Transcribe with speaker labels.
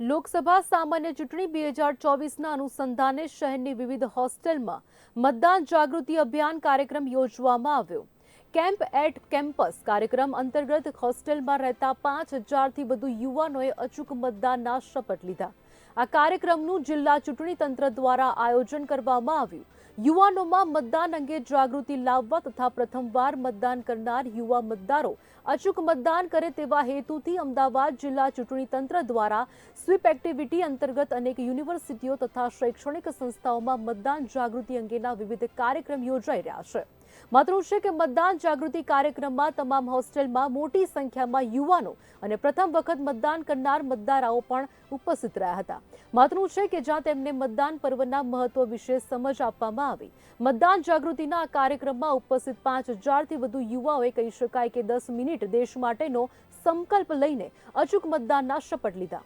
Speaker 1: લોકસભા સામાન્ય ચૂંટણી બે હજાર ચોવીસના અનુસંધાને શહેરની વિવિધ હોસ્ટેલમાં મતદાન જાગૃતિ અભિયાન કાર્યક્રમ યોજવામાં આવ્યો. કેમ્પ એટ કેમ્પસ કાર્યક્રમ અંતર્ગત હોસ્ટેલમાં રહેતા પાંચ હજારથી વધુ યુવાનોએ અચૂક મતદાનના શપથ લીધા. આ કાર્યક્રમનું જિલ્લા ચૂંટણી તંત્ર દ્વારા આયોજન કરવામાં આવ્યું. યુવાનોમાં મતદાન અંગે જાગૃતિ લાવવા તથા પ્રથમવાર મતદાન કરનાર યુવા મતદારો અચૂક મતદાન કરે તેવા હેતુથી અમદાવાદ જિલ્લા ચૂંટણી તંત્ર દ્વારા સ્વીપ એક્ટિવિટી અંતર્ગત અનેક યુનિવર્સિટીઓ તથા શૈક્ષણિક સંસ્થાઓમાં મતદાન જાગૃતિ અંગેના વિવિધ કાર્યક્રમ યોજાઈ રહ્યા છે. માત્ર કે મતદાન જાગૃતિ કાર્યક્રમમાં તમામ હોસ્ટેલમાં મોટી સંખ્યામાં યુવાનો અને પ્રથમ વખત મતદાન કરનાર મતદારાઓ પણ ઉપસ્થિત રહ્યા હતા. માત્ર છે કે જ્યાં તેમને મતદાન પર્વના મહત્વ વિશે સમજ આપવામાં આવી. મતદાન જાગૃતિના આ કાર્યક્રમમાં ઉપસ્થિત પાંચ હજારથી વધુ યુવાઓએ કહી શકાય કે દસ મિનિટ દેશ માટેનો સંકલ્પ લઈને અચૂક મતદાનના શપથ લીધા.